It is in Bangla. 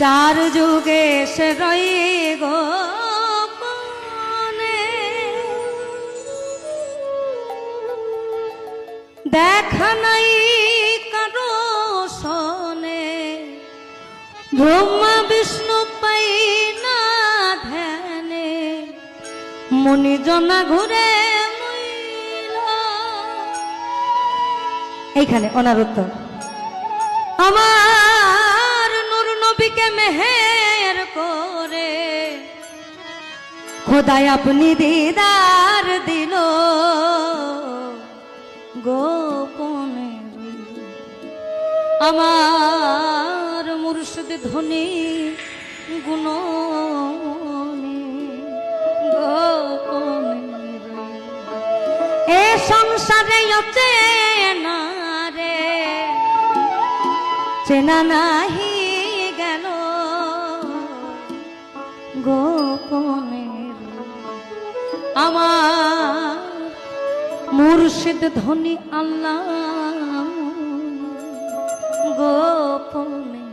চার যুগে সে রই গো দেখা নাই কারও সনে ব্রহ্মা, বিষ্ণু পাই না ধ্যানে। মনি জনা ঘুরে এইখানে ওনার আমার নবীকে মেহের করে খোদায় আপনি দিদার দিল গোপনে। আমার মুর্শিদ ধ্বনি গুণ। এ সংসারে চেনা রে চেনা নাহি গোপনে আমার মুর্শিদ ধনী আল্লাহ গোপনে